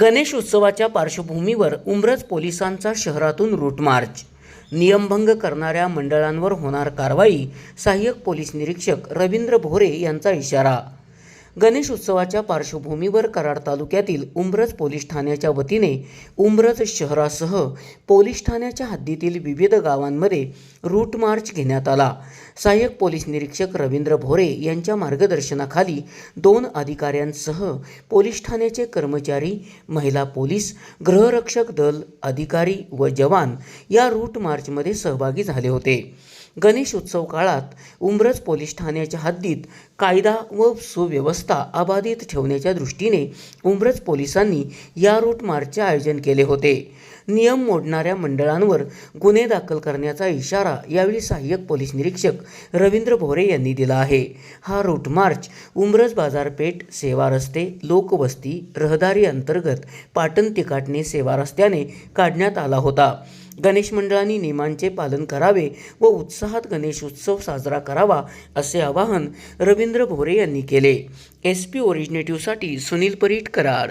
गणेश उत्सवाच्या पार्श्वभूमीवर उमरज पोलिसांचा शहरातून रूट मार्च नियमभंग करणाऱ्या मंडळांवर होणार कारवाई सहाय्यक पोलीस निरीक्षक रवींद्र भोरे यांचा इशारा. गणेश उत्सवाच्या पार्श्वभूमीवर कराड तालुक्यातील उंब्रज पोलीस ठाण्याच्या वतीने उंब्रज शहरासह पोलीस ठाण्याच्या हद्दीतील विविध गावांमध्ये रूट मार्च घेण्यात आला. सहाय्यक पोलीस निरीक्षक रवींद्र भोरे यांच्या मार्गदर्शनाखाली दोन अधिकाऱ्यांसह पोलीस ठाण्याचे कर्मचारी महिला पोलीस गृहरक्षक दल अधिकारी व जवान या रूट मार्चमध्ये सहभागी झाले होते. गणेश उत्सव काळात उंब्रज पोलीस ठाण्याच्या हद्दीत कायदा व सुव्यवस्था अबाधित ठेवण्याच्या दृष्टीने उमरज पोलिसांनी या रूट मार्चचे आयोजन केले होते. नियम मोडणाऱ्या मंडळांवर गुन्हे दाखल करण्याचा इशारा यावेळी सहाय्यक पोलीस निरीक्षक रवींद्र भोरे यांनी दिला आहे. हा रूट मार्च उमरज बाजारपेठ सेवा रस्ते लोकवस्ती रहदारी अंतर्गत पाटण तिकाटणे सेवा रस्त्याने काढण्यात आला होता. गणेश मंडळांनी नियमांचे पालन करावे व उत्साहात गणेश उत्सव साजरा करावा असे आवाहन रवींद्र भोरे यांनी केले. एस पी ओरिजिनेटिव्हसाठी सुनील परीट कराड.